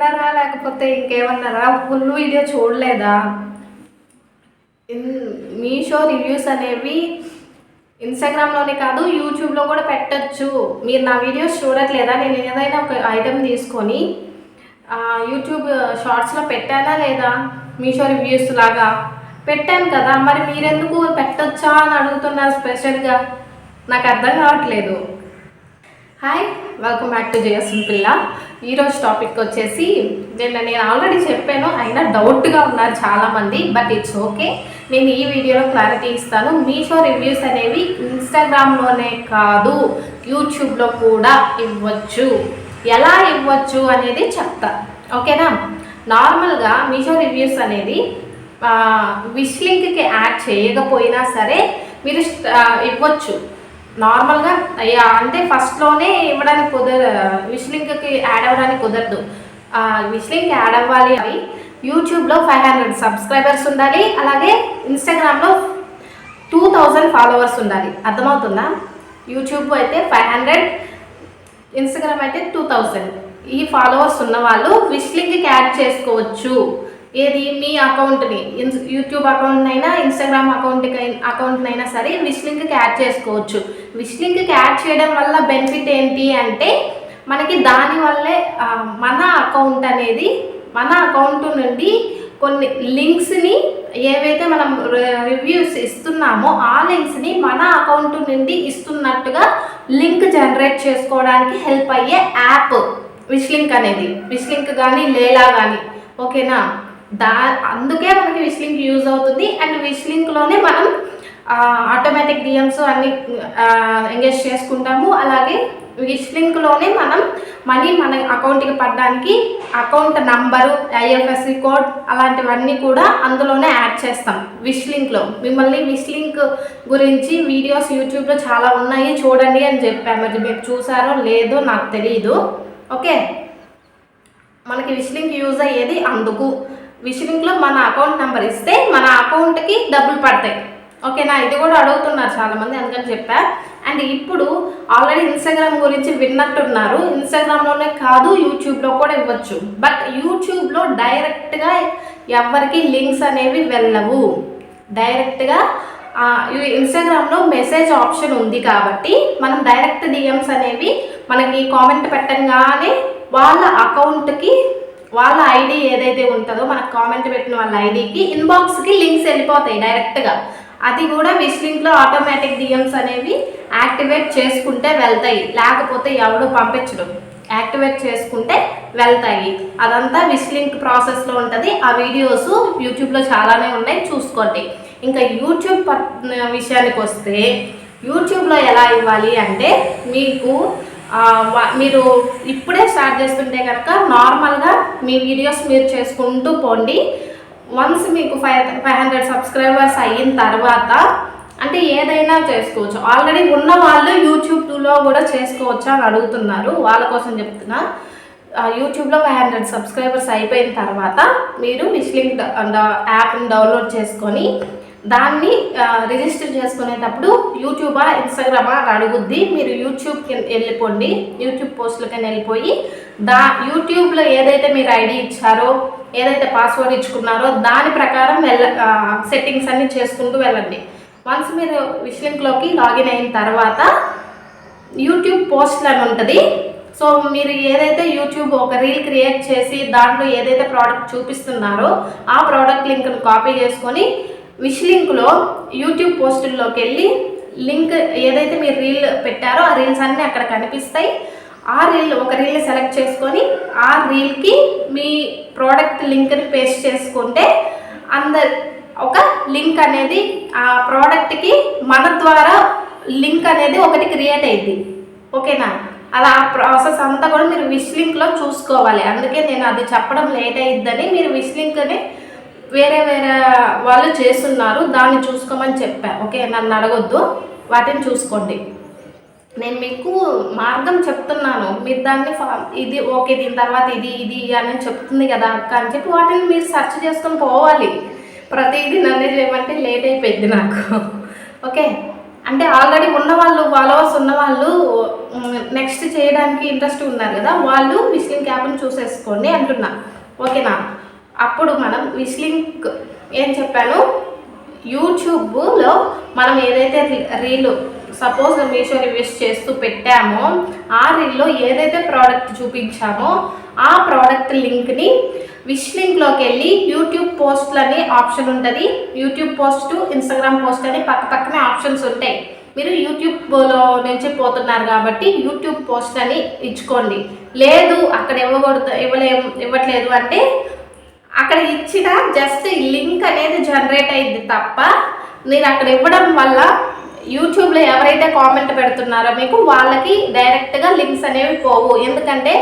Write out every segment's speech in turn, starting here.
తిన్నారా? లేకపోతే ఇంకేమన్నారా ఫుల్ వీడియో చూడలేదా? ఇన్- మీషో రివ్యూస్ అనేవి ఇన్స్టాగ్రామ్లోనే కాదు యూట్యూబ్లో కూడా పెట్టచ్చు. మీరు నా వీడియోస్ చూడట్లేదా? నేను ఏదైనా ఒక ఐటెం తీసుకొని యూట్యూబ్ షార్ట్స్లో పెట్టానా లేదా? మీషో రివ్యూస్ లాగా. పెట్టాను కదా. మరి మీరెందుకు పెట్టొచ్చా అని అడుగుతున్నారు స్పెషల్గా? నాకు అర్థం కావట్లేదు. హాయ్ వెల్కమ్ బ్యాక్ టు జయసున్ పిల్ల ఈరోజు టాపిక్ వచ్చేసి నేను నేను ఆల్రెడీ చెప్పాను అయినా డౌట్గా ఉన్నారు చాలామంది బట్ ఇట్స్ ఓకే నేను ఈ వీడియోలో క్లారిటీ ఇస్తాను. మీషో రివ్యూస్ అనేవి ఇన్స్టాగ్రామ్లోనే కాదు యూట్యూబ్లో కూడా ఇవ్వచ్చు. ఎలా ఇవ్వచ్చు అనేది చెప్తా. ఓకేనా నార్మల్గా మీషో రివ్యూస్ అనేది విష్ లింక్కి యాడ్ చేయకపోయినా సరే మీరు ఇవ్వచ్చు. నార్మల్గా అయ్యా అంటే ఫస్ట్లోనే ఇవ్వడానికి కుదర విష్లింగ్కి యాడ్ అవ్వడానికి కుదరదు. విష్లింగ్ యాడ్ అవ్వాలి అని యూట్యూబ్లో ఫైవ్ హండ్రెడ్ సబ్స్క్రైబర్స్ ఉండాలి. అలాగే ఇన్స్టాగ్రామ్లో టూ థౌజండ్ ఫాలోవర్స్ ఉండాలి. అర్థమవుతుందా? యూట్యూబ్ అయితే ఫైవ్ హండ్రెడ్ ఇన్స్టాగ్రామ్ అయితే టూ థౌజండ్. ఈ ఫాలోవర్స్ ఉన్న వాళ్ళు విష్లింక్కి యాడ్ చేసుకోవచ్చు. ఏది? మీ అకౌంట్ని. యూట్యూబ్ అకౌంట్ అయినా ఇన్స్టాగ్రామ్ అకౌంట్కి అకౌంట్నైనా సరే విష్ లింక్కి యాడ్ చేసుకోవచ్చు. విష్ లింక్కి యాడ్ చేయడం వల్ల బెనిఫిట్ ఏంటి అంటే మనకి దానివల్లే మన అకౌంట్ అనేది మన అకౌంట్ నుండి కొన్ని లింక్స్ని ఏవైతే మనం రివ్యూస్ ఇస్తున్నామో ఆ లింక్స్ని మన అకౌంట్ నుండి ఇస్తున్నట్టుగా లింక్ జనరేట్ చేసుకోవడానికి హెల్ప్ అయ్యే యాప్ విష్ లింక్ అనేది. విష్ లింక్ కానీ లేలా కానీ ఓకేనా? దా అందుకే మనకి విష్ లింక్ యూజ్ అవుతుంది. అండ్ విష్ లింక్లోనే మనం ఆటోమేటిక్ డిఎమ్స్ అన్ని ఎంగేజ్ చేసుకుంటాము. అలాగే విష్ లింక్లోనే మనం మనీ మన అకౌంట్కి పడడానికి అకౌంట్ నంబరు ఐఎఫ్ఎస్సి కోడ్ అలాంటివన్నీ కూడా అందులోనే యాడ్ చేస్తాం. విష్ లింక్లో మిమ్మల్ని విష్ లింక్ గురించి వీడియోస్ యూట్యూబ్లో చాలా ఉన్నాయి. చూడండి అని చెప్పాము మరి మీరు చూసారో లేదో నాకు తెలియదు ఓకే మనకి విష్ లింక్ యూజ్ అయ్యేది అందుకు. విషింగ్లో మన అకౌంట్ నెంబర్ ఇస్తే మన అకౌంట్కి డబ్బులు పడతాయి. ఓకేనా? ఇది కూడా అడుగుతున్నారు చాలామంది అందుకని చెప్పా. అండ్ ఇప్పుడు ఆల్రెడీ ఇన్స్టాగ్రామ్ గురించి విన్నట్టున్నారు. ఇన్స్టాగ్రామ్లోనే కాదు యూట్యూబ్లో కూడా ఇవ్వచ్చు. బట్ యూట్యూబ్లో డైరెక్ట్గా ఎవరికి లింక్స్ అనేవి వెళ్ళవు. డైరెక్ట్గా ఇన్స్టాగ్రామ్లో మెసేజ్ ఆప్షన్ ఉంది కాబట్టి మనం డైరెక్ట్ డిఎమ్స్ అనేవి మనకి కామెంట్ పెట్టంగానే వాళ్ళ అకౌంట్కి వాళ్ళ ఐడి ఏదైతే ఉంటుందో మనకు కామెంట్ పెట్టిన వాళ్ళ ఐడికి ఇన్బాక్స్కి లింక్స్ వెళ్ళిపోతాయి డైరెక్ట్గా అది కూడా విష్ లింక్లో ఆటోమేటిక్ డిఎమ్స్ అనేవి యాక్టివేట్ చేసుకుంటే వెళ్తాయి. లేకపోతే ఎవడు పంపించడం. యాక్టివేట్ చేసుకుంటే వెళ్తాయి. అదంతా విష్ లింక్ ప్రాసెస్లో ఉంటుంది. ఆ వీడియోస్ యూట్యూబ్లో చాలానే ఉన్నాయి. చూసుకోండి. ఇంకా యూట్యూబ్ విషయానికి వస్తే యూట్యూబ్లో ఎలా ఇవ్వాలి అంటే మీకు మీరు ఇప్పుడే స్టార్ట్ చేస్తుంటే కనుక నార్మల్గా మీ వీడియోస్ మీరు చేసుకుంటూ పోండి. వన్స్ మీకు ఫైవ్ ఫైవ్ హండ్రెడ్ సబ్స్క్రైబర్స్ అయిన తర్వాత అంటే ఏదైనా చేసుకోవచ్చు. ఆల్రెడీ ఉన్న వాళ్ళు యూట్యూబ్లో కూడా చేసుకోవచ్చు అని అడుగుతున్నారు. వాళ్ళ కోసం చెప్తున్నా. యూట్యూబ్లో ఫైవ్ హండ్రెడ్ సబ్స్క్రైబర్స్ అయిపోయిన తర్వాత మీరు విష్లింక్ యాప్ని డౌన్లోడ్ చేసుకొని దాన్ని రిజిస్టర్ చేసుకునేటప్పుడు యూట్యూబా ఇన్స్టాగ్రామా అని అడుగుద్ది. మీరు యూట్యూబ్కి వెళ్ళిపోండి. యూట్యూబ్ పోస్టులకి వెళ్ళిపోయి దా యూట్యూబ్లో ఏదైతే మీరు ఐడి ఇచ్చారో ఏదైతే పాస్వర్డ్ ఇచ్చుకున్నారో దాని ప్రకారం వెళ్ళ సెట్టింగ్స్ అన్ని చేసుకుంటూ వెళ్ళండి. వన్స్ మీరు విష్లింక్లోకి లాగిన్ అయిన తర్వాత యూట్యూబ్ పోస్ట్లు అని ఉంటుంది. సో మీరు ఏదైతే యూట్యూబ్ ఒక రీల్ క్రియేట్ చేసి దాంట్లో ఏదైతే ప్రోడక్ట్ చూపిస్తున్నారో ఆ ప్రోడక్ట్ లింక్ను కాపీ చేసుకొని విష్ లింక్లో యూట్యూబ్ పోస్టుల్లోకి వెళ్ళి లింక్ ఏదైతే మీరు రీల్ పెట్టారో ఆ రీల్స్ అన్నీ అక్కడ కనిపిస్తాయి. ఆ రీల్ ఒక రీల్ సెలెక్ట్ చేసుకొని ఆ రీల్కి మీ ప్రోడక్ట్ లింక్ని పేస్ట్ చేసుకుంటే అందరు ఒక లింక్ అనేది ఆ ప్రోడక్ట్కి మన ద్వారా లింక్ అనేది ఒకటి క్రియేట్ అయింది ఓకేనా? అలా ఆ ప్రాసెస్ అంతా కూడా మీరు విష్ లింక్లో చూసుకోవాలి. అందుకే నేను అది చెప్పడం లేట్ అయ్యిద్దని మీరు విష్ లింక్ని వేరే వేరే వాళ్ళు చేస్తున్నారు దాన్ని చూసుకోమని చెప్పా. ఓకే నన్ను అడగొద్దు. వాటిని చూసుకోండి. నేను మీకు మార్గం చెప్తున్నాను. మీరు దాన్ని ఇది ఓకే దీని తర్వాత ఇది ఇది అని చెప్తుంది కదా అక్క అని చెప్పి వాటిని మీరు సెర్చ్ చేసుకొని పోవాలి. ప్రతిదీ నన్నే చేయమంటే లేట్ అయిపోయింది నాకు. ఓకే? అంటే ఆల్రెడీ ఉన్నవాళ్ళు ఫాలోవర్స్ ఉన్నవాళ్ళు నెక్స్ట్ చేయడానికి ఇంట్రెస్ట్ ఉన్నారు కదా వాళ్ళు విస్లింగ్ యాప్ని చూసేసుకోండి అంటున్నా. ఓకేనా? అప్పుడు మనం విస్లింగ్ ఏం చెప్పాను? యూట్యూబ్లో మనం ఏదైతే రీల్ సపోజ్ మీషో రివ్యూస్ చేస్తూ పెట్టామో ఆ రీల్లో ఏదైతే ప్రోడక్ట్ చూపించామో ఆ ప్రోడక్ట్ లింక్ని విష్ లింక్లోకి వెళ్ళి యూట్యూబ్ పోస్ట్లు అనే ఆప్షన్ ఉంటుంది. యూట్యూబ్ పోస్ట్ ఇన్స్టాగ్రామ్ పోస్ట్ అని పక్క పక్కనే ఆప్షన్స్ ఉంటాయి. మీరు యూట్యూబ్లో నుంచి పోతున్నారు కాబట్టి యూట్యూబ్ పోస్ట్ అని ఇచ్చుకోండి. లేదు అక్కడ ఇవ్వకూడదు ఇవ్వలే ఇవ్వట్లేదు అంటే అక్కడ ఇచ్చిన జస్ట్ లింక్ అనేది జనరేట్ అయింది తప్ప నేను అక్కడ ఇవ్వడం వల్ల యూట్యూబ్లో ఎవరైతే కామెంట్ పెడుతున్నారో మీకు వాళ్ళకి డైరెక్ట్గా లింక్స్ అనేవి పోవు. ఎందుకంటే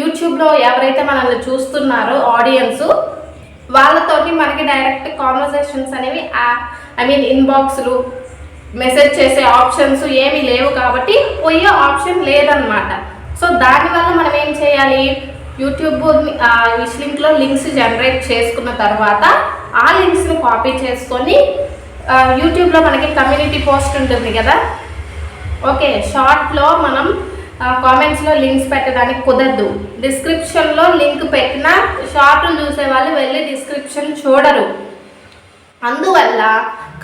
యూట్యూబ్లో ఎవరైతే మనల్ని చూస్తున్నారో ఆడియన్స్ వాళ్ళతోటి మనకి డైరెక్ట్ కాన్వర్జేషన్స్ అనేవి ఐ మీన్ ఇన్బాక్స్లు మెసేజ్ చేసే ఆప్షన్స్ ఏమీ లేవు కాబట్టి పోయే ఆప్షన్ లేదనమాట సో దానివల్ల మనం ఏం చేయాలి? యూట్యూబ్ ఈ లింక్లో లింక్స్ జనరేట్ చేసుకున్న తర్వాత ఆ లింక్స్ని కాపీ చేసుకొని యూట్యూబ్లో మనకి కమ్యూనిటీ పోస్ట్ ఉంటుంది కదా? ఓకే షార్ట్లో మనం కామెంట్స్లో లింక్స్ పెట్టడానికి కుదరదు. డిస్క్రిప్షన్లో లింక్ పెట్టినా షార్ట్లు చూసే వాళ్ళు వెళ్ళి డిస్క్రిప్షన్ చూడరు. అందువల్ల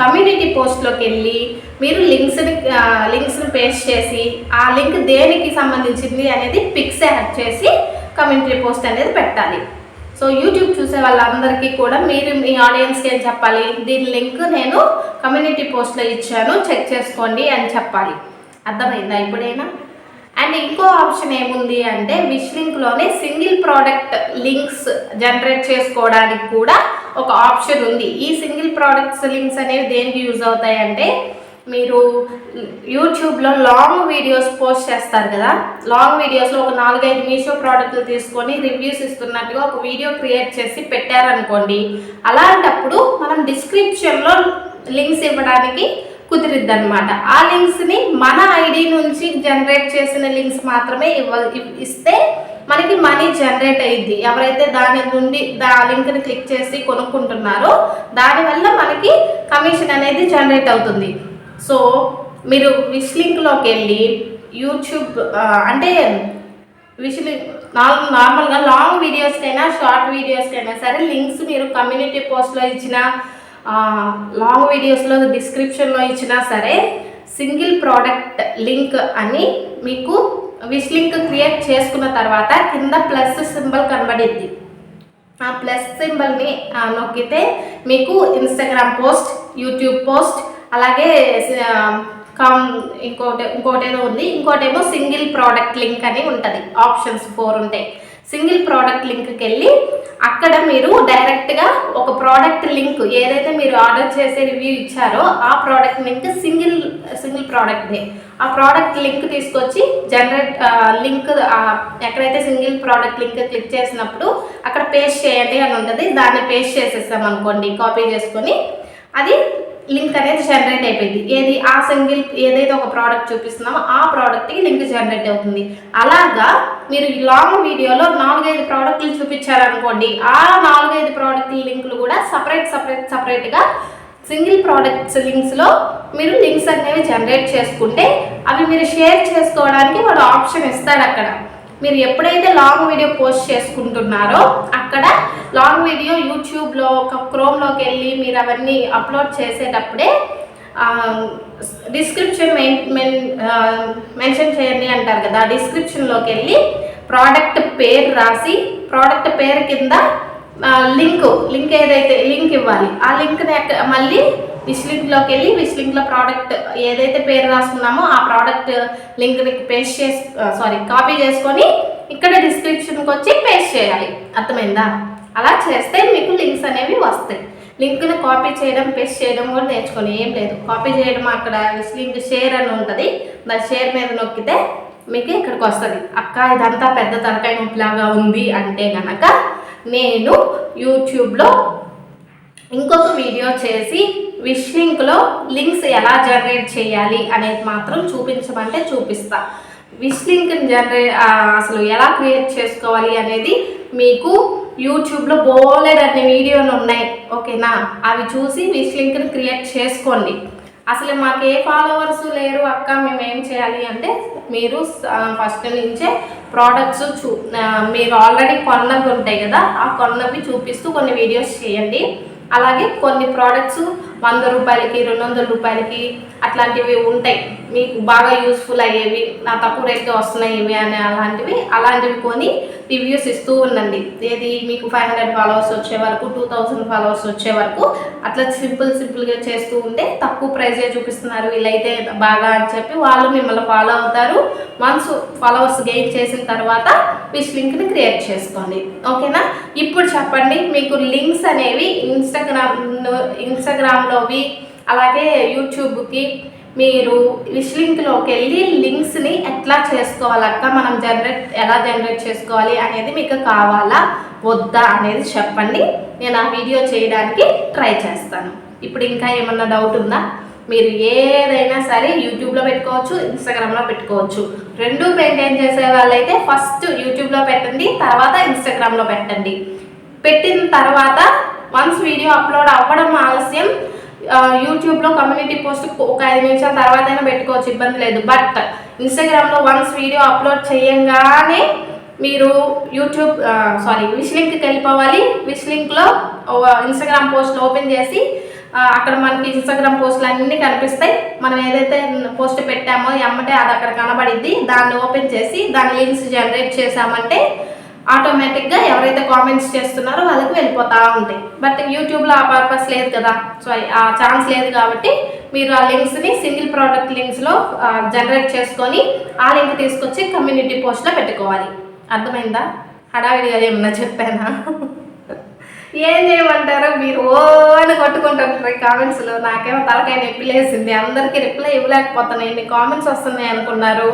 కమ్యూనిటీ పోస్ట్లోకి వెళ్ళి మీరు లింక్స్ని లింక్స్ని పేస్ట్ చేసి ఆ లింక్ దేనికి సంబంధించింది అనేది పిక్స్ యాడ్ చేసి కమ్యూనిటీ పోస్ట్ అనేది పెట్టాలి. సో యూట్యూబ్ చూసే వాళ్ళందరికీ కూడా మీరు మీ ఆడియన్స్కి ఏం చెప్పాలి? దీని లింక్ నేను కమ్యూనిటీ పోస్ట్లో ఇచ్చాను. చెక్ చేసుకోండి అని చెప్పాలి. అర్థమైందా ఇప్పుడైనా? అండ్ ఇంకో ఆప్షన్ ఏముంది అంటే విష్ లింక్లోనే సింగిల్ ప్రోడక్ట్ లింక్స్ జనరేట్ చేసుకోవడానికి కూడా ఒక ఆప్షన్ ఉంది. ఈ సింగిల్ ప్రోడక్ట్స్ లింక్స్ అనేవి దేనికి యూజ్ అవుతాయంటే మీరు యూట్యూబ్లో లాంగ్ వీడియోస్ పోస్ట్ చేస్తారు కదా? లాంగ్ వీడియోస్లో ఒక నాలుగైదు మీషో ప్రోడక్ట్లు తీసుకొని రివ్యూస్ ఇస్తున్నట్టుగా ఒక వీడియో క్రియేట్ చేసి పెట్టారనుకోండి అలాంటప్పుడు మనం డిస్క్రిప్షన్లో లింక్స్ ఇవ్వడానికి కుదిరిద్ది అనమాట ఆ లింక్స్ని మన ఐడి నుంచి జనరేట్ చేసిన లింక్స్ మాత్రమే ఇవ్వ ఇస్తే మనకి మనీ జనరేట్ అయ్యింది ఎవరైతే దాని నుండి దా లింక్ని క్లిక్ చేసి కొనుక్కుంటున్నారో దానివల్ల మనకి కమిషన్ అనేది జనరేట్ అవుతుంది. సో మీరు విష్ లింక్లోకి వెళ్ళి యూట్యూబ్ అంటే విష్ లింక్ నార్మల్ నార్మల్గా లాంగ్ వీడియోస్కైనా షార్ట్ వీడియోస్కైనా సరే లింక్స్ మీరు కమ్యూనిటీ పోస్ట్లో ఇచ్చిన లాంగ్ వీడియోస్లో డిస్క్రిప్షన్లో ఇచ్చినా సరే సింగిల్ ప్రోడక్ట్ లింక్ అని మీకు విష్ లింక్ క్రియేట్ చేసుకున్న తర్వాత కింద ప్లస్ సింబల్ కనబడిద్ది. ఆ ప్లస్ సింబల్ని నొక్కితే మీకు ఇన్స్టాగ్రామ్ పోస్ట్ యూట్యూబ్ పోస్ట్ అలాగే కమ్ ఇంకోటి ఇంకోటేదో ఉంది. ఇంకోటేమో సింగిల్ ప్రోడక్ట్ లింక్ అని ఉంటుంది. ఆప్షన్స్ ఫోర్ ఉంటాయి సింగిల్ ప్రోడక్ట్ లింక్కి వెళ్ళి అక్కడ మీరు డైరెక్ట్గా ఒక ప్రోడక్ట్ లింక్ ఏదైతే మీరు ఆర్డర్ చేసే రివ్యూ ఇచ్చారో ఆ ప్రోడక్ట్ లింక్ సింగిల్ సింగిల్ ప్రోడక్ట్ని ఆ ప్రోడక్ట్ లింక్ తీసుకొచ్చి జనరేట్ లింక్ ఎక్కడైతే సింగిల్ ప్రోడక్ట్ లింక్ క్లిక్ చేసినప్పుడు అక్కడ పేస్ట్ చేయండి అని ఉంటుంది. దాన్ని పేస్ట్ చేసేస్తాం అనుకోండి కాపీ చేసుకొని. అది లింక్ అనేది జనరేట్ అయిపోయింది. ఏది ఆ సింగిల్ ఏదైతే ఒక ప్రోడక్ట్ చూపిస్తున్నామో ఆ ప్రోడక్ట్కి లింక్ జనరేట్ అవుతుంది. అలాగా మీరు ఈ లాంగ్ వీడియోలో నాలుగైదు ప్రోడక్ట్లు చూపించారనుకోండి ఆ నాలుగైదు ప్రోడక్ట్ల లింకులు కూడా సపరేట్ సపరేట్ సపరేట్గా సింగిల్ ప్రోడక్ట్స్ లింక్స్లో మీరు లింక్స్ అనేవి జనరేట్ చేసుకుంటే అవి మీరు షేర్ చేసుకోవడానికి వాడు ఆప్షన్ ఇస్తాడు అక్కడ. మీరు ఎప్పుడైతే లాంగ్ వీడియో పోస్ట్ చేసుకుంటున్నారో అక్కడ లాంగ్ వీడియో యూట్యూబ్లో ఒక క్రోమ్లోకి వెళ్ళి మీరు అవన్నీ అప్లోడ్ చేసేటప్పుడే డిస్క్రిప్షన్ మెన్ మెన్షన్ చేయండి అంటారు కదా డిస్క్రిప్షన్లోకి వెళ్ళి ప్రోడక్ట్ పేరు రాసి ప్రోడక్ట్ పేరు కింద లింక్ లింక్ ఏదైతే లింక్ ఇవ్వాలి. ఆ లింక్ మళ్ళీ విష్ లింక్లోకి వెళ్ళి విష్ లింక్లో ప్రోడక్ట్ ఏదైతే పేరు రాసుకున్నామో ఆ ప్రోడక్ట్ లింక్ని పేస్ట్ చేసి సారీ కాపీ చేసుకొని ఇక్కడ డిస్క్రిప్షన్కి వచ్చి పేస్ట్ చేయాలి. అర్థమైందా? అలా చేస్తే మీకు లింక్స్ అనేవి వస్తాయి. లింక్ని కాపీ చేయడం పేస్ట్ చేయడం కూడా నేర్చుకొని ఏం లేదు. కాపీ చేయడం అక్కడ విష్ లింక్ షేర్ అని ఉంటుంది. దాని షేర్ మీద నొక్కితే మీకు ఇక్కడికి వస్తుంది. అక్క ఇదంతా పెద్ద తరకాయ ముప్పులాగా ఉంది అంటే కనుక నేను యూట్యూబ్లో ఇంకొక వీడియో చేసి విష్ లింక్లో లింక్స్ ఎలా జనరేట్ చేయాలి అనేది మాత్రం చూపించమంటే చూపిస్తా. విష్ లింక్ని జనరేట్ అసలు ఎలా క్రియేట్ చేసుకోవాలి అనేది మీకు యూట్యూబ్లో బోలేదన్ని వీడియోలు ఉన్నాయి ఓకేనా? అవి చూసి విష్ లింక్ని క్రియేట్ చేసుకోండి. అసలు మాకు ఏ ఫాలోవర్స్ లేరు అక్క మేము ఏం చేయాలి అంటే మీరు ఫస్ట్ నుంచే ప్రోడక్ట్స్ చూ మీరు ఆల్రెడీ కొన్నవి ఉంటాయి కదా ఆ కొన్నవి చూపిస్తూ కొన్ని వీడియోస్ చేయండి. అలాగే కొన్ని ప్రోడక్ట్స్ వంద రూపాయలకి రెండు వందల రూపాయలకి అట్లాంటివి ఉంటాయి. మీకు బాగా యూస్ఫుల్ అయ్యేవి నా తక్కువ రేట్కి వస్తున్నాయి ఇవి అని అలాంటివి అలాంటివి కొని రివ్యూస్ ఇస్తూ ఉండండి. ఏది మీకు ఫైవ్ హండ్రెడ్ ఫాలోవర్స్ వచ్చే వరకు టూ థౌజండ్ ఫాలోవర్స్ వచ్చే వరకు అట్లా సింపుల్ సింపుల్గా చేస్తూ ఉంటే తక్కువ ప్రైజే చూపిస్తున్నారు. వీళ్ళైతే బాగా అని చెప్పి వాళ్ళు మిమ్మల్ని ఫాలో అవుతారు. వన్స్ ఫాలోవర్స్ గెయిన్ చేసిన తర్వాత విష్ లింక్ని క్రియేట్ చేసుకోండి. ఓకేనా ఇప్పుడు చెప్పండి మీకు లింక్స్ అనేవి ఇన్స్టాగ్రామ్ ఇన్స్టాగ్రామ్లోవి అలాగే యూట్యూబ్కి మీరు విష్ లింక్లోకి వెళ్ళి లింక్స్ని ఎట్లా చేసుకోవాలక్క? మనం జనరేట్ ఎలా జనరేట్ చేసుకోవాలి అనేది మీకు కావాలా? వద్దా అనేది చెప్పండి. నేను ఆ వీడియో చేయడానికి ట్రై చేస్తాను. ఇప్పుడు ఇంకా ఏమన్నా డౌట్ ఉందా? మీరు ఏదైనా సరే యూట్యూబ్లో పెట్టుకోవచ్చు ఇన్స్టాగ్రామ్లో పెట్టుకోవచ్చు. రెండు మెయింటైన్ చేసే వాళ్ళైతే ఫస్ట్ యూట్యూబ్లో పెట్టండి తర్వాత ఇన్స్టాగ్రామ్లో పెట్టండి. పెట్టిన తర్వాత వన్స్ వీడియో అప్లోడ్ అవ్వడం ఆలస్యం యూట్యూబ్లో కమ్యూనిటీ పోస్ట్ ఒక ఐదు నిమిషాల తర్వాత అయినా పెట్టుకోవచ్చు ఇబ్బంది లేదు. బట్ ఇన్స్టాగ్రామ్లో వన్స్ వీడియో అప్లోడ్ చేయంగానే మీరు యూట్యూబ్ సారీ విష్ లింక్కి వెళ్ళిపోవాలి. విష్ లింక్లో ఇన్స్టాగ్రామ్ పోస్ట్ ఓపెన్ చేసి అక్కడ మనకి ఇన్స్టాగ్రామ్ పోస్టులు అన్నీ కనిపిస్తాయి. మనం ఏదైతే పోస్ట్ పెట్టామో ఎమ్మటే అది అక్కడ కనబడిద్ది. దాన్ని ఓపెన్ చేసి దాని లింక్స్ జనరేట్ చేసామంటే ఆటోమేటిక్గా ఎవరైతే కామెంట్స్ చేస్తున్నారో వాళ్ళకి వెళ్ళిపోతూ ఉంటాయి. బట్ యూట్యూబ్లో ఆ పర్పస్ లేదు కదా. సారీ ఆ ఛాన్స్ లేదు కాబట్టి మీరు ఆ లింక్స్ని సింగిల్ ప్రోడక్ట్ లింక్స్లో జనరేట్ చేసుకొని ఆ లింక్ తీసుకొచ్చి కమ్యూనిటీ పోస్ట్లో పెట్టుకోవాలి. అర్థమైందా? హడావిడిగా ఏమన్నా చెప్పానా? ఏం చేయమంటారో? మీరు ఓ అని కొట్టుకుంటారు కామెంట్స్లో నాకేమో తలకాయ నొప్పి లేసింది. అందరికీ రిప్లై ఇవ్వలేకపోతున్నాయి. ఎన్ని కామెంట్స్ వస్తున్నాయి అనుకున్నారు.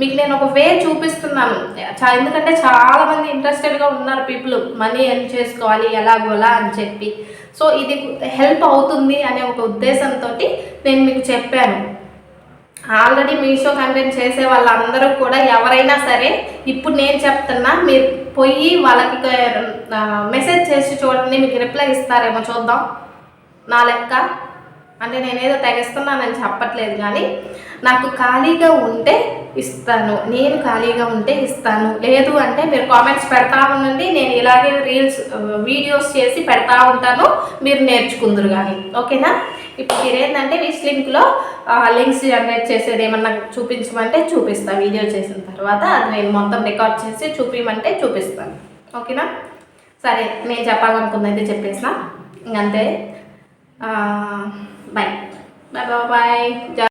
మీకు నేను ఒక వే చూపిస్తున్నాను. చా- ఎందుకంటే చాలా మంది ఇంట్రెస్టెడ్గా ఉన్నారు పీపుల్ మనీ ఎర్న్ చేసుకోవాలి ఎలాగోలా అని చెప్పి. సో ఇది హెల్ప్ అవుతుంది అనే ఒక ఉద్దేశంతో నేను మీకు చెప్పాను. ఆల్రెడీ మీషో కంటెంట్ చేసే వాళ్ళందరూ కూడా ఎవరైనా సరే ఇప్పుడు నేను చెప్తున్నా మీరు పోయి వాళ్ళకి మెసేజ్ చేసి చూడండి మీకు రిప్లై ఇస్తారేమో చూద్దాం. నా లెక్క. అంటే నేనేదో తెగిస్తున్నానని చెప్పట్లేదు కానీ నాకు ఖాళీగా ఉంటే ఇస్తాను. నేను ఖాళీగా ఉంటే ఇస్తాను. లేదు అంటే మీరు కామెంట్స్ పెడతా ఉండండి. నేను ఇలాగే రీల్స్ వీడియోస్ చేసి పెడతా ఉంటాను. మీరు నేర్చుకుందరు కానీ ఓకేనా? ఇప్పుడు మీరు ఏంటంటే విష్ లింక్లో లింక్స్ జనరేట్ చేసేది ఏమన్నా చూపించమంటే చూపిస్తాను వీడియో చేసిన తర్వాత అది నేను మొత్తం రికార్డ్ చేసి చూపించమంటే చూపిస్తాను. ఓకేనా? సరే నేను చెప్పాలనుకుందైతే చెప్పేసిన ఇంకంతే. Bye bye bye bye